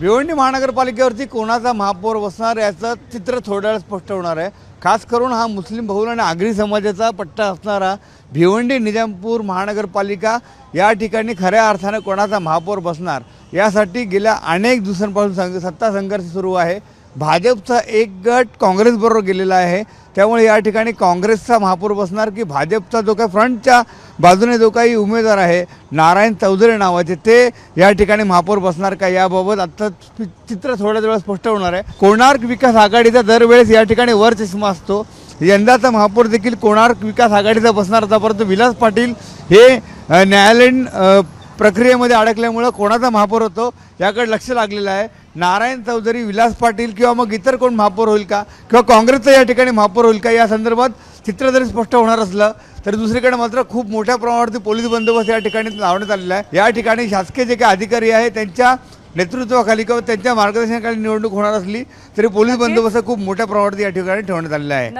भिवंडी महानगरपालिकेवरती कोणाचा महापौर बसणार याचं चित्र थोड्या स्पष्ट होणार आहे. खास करून हा मुस्लिम बहुल आणि आगरी समाजाचा पट्टा असणारा भिवंडी निजामपूर महानगरपालिका या ठिकाणी खऱ्या अर्थाने कोणाचा महापौर बसणार? यासाठी गेल्या अनेक दिवसांपासून संघ सत्ता संघर्ष सुरू आहे. भाजपचा एक गट काँग्रेसबरोबर गेलेला आहे. त्यामुळे या ठिकाणी काँग्रेसचा महापौर बसणार की भाजपचा जो काही फ्रंटच्या बाजूने जो काही उमेदवार आहे नारायण चौधरी नावाचे ते या ठिकाणी महापौर बसणार का याबाबत आता चित्र थोड्या वेळा स्पष्ट होणार आहे. कोणार्क विकास आघाडीचा दरवेळेस या ठिकाणी वर चष्मा असतो. यंदाचा महापौर देखील कोणार्क विकास आघाडीचा बसणार होता परंतु विलास पाटील हे न्यायालयीन प्रक्रियेमध्ये अडकल्यामुळं कोणाचा महापौर होतो याकडे लक्ष लागलेलं आहे. नारायण चौधरी विलास पाटील किंवा मग इतर कोण महापौर होईल का? किंवा काँग्रेसचं या ठिकाणी महापौर होईल का? या संदर्भात चित्र जरी स्पष्ट होणार असलं तरी दुसरीकडे मात्र खूप मोठ्या प्रमाणावरती पोलीस बंदोबस्त या ठिकाणी लावण्यात आलेला आहे. या ठिकाणी शासकीय जे काही अधिकारी आहे त्यांच्या नेतृत्वाखाली किंवा त्यांच्या मार्गदर्शनाखाली निवडणूक होणार असली तरी पोलीस बंदोबस्त खूप मोठ्या प्रमाणावरती या ठिकाणी ठेवण्यात आलेला आहे.